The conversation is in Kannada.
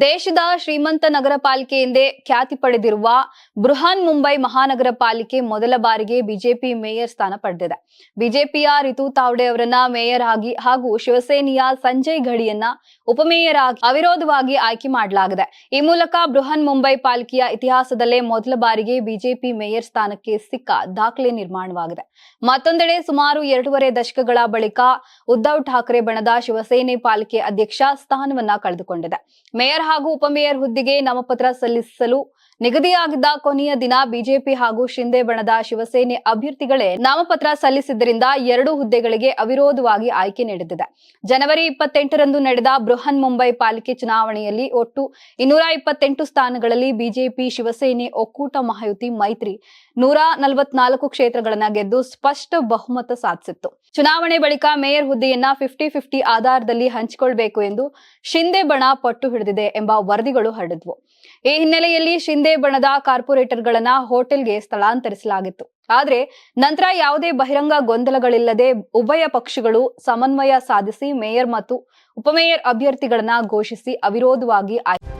ದೇಶದ ಶ್ರೀಮಂತ ನಗರ ಪಾಲಿಕೆ ಎಂದೇ ಖ್ಯಾತಿ ಪಡೆದಿರುವ ಬೃಹನ್ ಮುಂಬೈ ಮಹಾನಗರ ಪಾಲಿಕೆ ಮೊದಲ ಬಾರಿಗೆ ಬಿಜೆಪಿ ಮೇಯರ್ ಸ್ಥಾನ ಪಡೆದಿದೆ. ಬಿಜೆಪಿಯ ರಿತು ತಾವ್ಡೆ ಅವರನ್ನ ಮೇಯರ್ ಆಗಿ ಹಾಗೂ ಶಿವಸೇನೆಯ ಸಂಜಯ್ ಘಡಿಯನ್ನ ಉಪಮೇಯರ್ ಆಗಿ ಅವಿರೋಧವಾಗಿ ಆಯ್ಕೆ ಮಾಡಲಾಗಿದೆ. ಈ ಮೂಲಕ ಬೃಹನ್ ಮುಂಬೈ ಪಾಲಿಕೆಯ ಇತಿಹಾಸದಲ್ಲೇ ಮೊದಲ ಬಾರಿಗೆ ಬಿಜೆಪಿ ಮೇಯರ್ ಸ್ಥಾನಕ್ಕೆ ಸಿಕ್ಕ ದಾಖಲೆ ನಿರ್ಮಾಣವಾಗಿದೆ. ಮತ್ತೊಂದೆಡೆ ಸುಮಾರು ಎರಡೂವರೆ ದಶಕಗಳ ಬಳಿಕ ಉದ್ಧವ್ ಠಾಕ್ರೆ ಬಣದ ಶಿವಸೇನೆ ಪಾಲಿಕೆ ಅಧ್ಯಕ್ಷ ಸ್ಥಾನವನ್ನ ಕಳೆದುಕೊಂಡಿದೆ. ಮೇಯರ್ ಹಾಗೂ ಉಪಮೇಯರ್ ಹುದ್ದೆಗೆ ನಾಮಪತ್ರ ಸಲ್ಲಿಸಲು ನಿಗದಿಯಾಗಿದ್ದ ಕೊನೆಯ ದಿನ ಬಿಜೆಪಿ ಹಾಗೂ ಶಿಂದೆ ಬಣದ ಶಿವಸೇನೆ ಅಭ್ಯರ್ಥಿಗಳೇ ನಾಮಪತ್ರ ಸಲ್ಲಿಸಿದ್ದರಿಂದ ಎರಡು ಹುದ್ದೆಗಳಿಗೆ ಅವಿರೋಧವಾಗಿ ಆಯ್ಕೆ ನಡೆದಿದೆ. ಜನವರಿ ಇಪ್ಪತ್ತೆಂಟರಂದು ನಡೆದ ಬೃಹನ್ ಮುಂಬೈ ಪಾಲಿಕೆ ಚುನಾವಣೆಯಲ್ಲಿ ಒಟ್ಟು ಇನ್ನೂರ ಇಪ್ಪತ್ತೆಂಟು ಸ್ಥಾನಗಳಲ್ಲಿ ಬಿಜೆಪಿ, ಶಿವಸೇನೆ, ಒಕ್ಕೂಟ, ಮಹಾಯುತಿ, ಮೈತ್ರಿ ನೂರ ಕ್ಷೇತ್ರಗಳನ್ನು ಕ್ಷೇತ್ರಗಳನ್ನ ಗೆದ್ದು ಸ್ಪಷ್ಟ ಬಹುಮತ ಸಾಧಿಸಿತ್ತು. ಚುನಾವಣೆ ಬಳಿಕ ಮೇಯರ್ ಹುದ್ದೆಯನ್ನ ಫಿಫ್ಟಿ ಫಿಫ್ಟಿ ಆಧಾರದಲ್ಲಿ ಹಂಚಿಕೊಳ್ಬೇಕು ಎಂದು ಶಿಂದೆ ಬಣ ಪಟ್ಟು ಹಿಡಿದಿದೆ. ಎಂಬ ವರದಿಗಳು ಹರಡಿದ್ವು. ಈ ಹಿನ್ನೆಲೆಯಲ್ಲಿ ಶಿಂದೆ ಬಣದ ಕಾರ್ಪೊರೇಟರ್ಗಳನ್ನ ಹೋಟೆಲ್ಗೆ ಸ್ಥಳಾಂತರಿಸಲಾಗಿತ್ತು. ಆದ್ರೆ ನಂತರ ಯಾವುದೇ ಬಹಿರಂಗ ಗೊಂದಲಗಳಿಲ್ಲದೆ ಉಭಯ ಪಕ್ಷಗಳು ಸಮನ್ವಯ ಸಾಧಿಸಿ ಮೇಯರ್ ಮತ್ತು ಉಪಮೇಯರ್ ಅಭ್ಯರ್ಥಿಗಳನ್ನ ಘೋಷಿಸಿ ಅವಿರೋಧವಾಗಿ ಆಯ್ಕೆ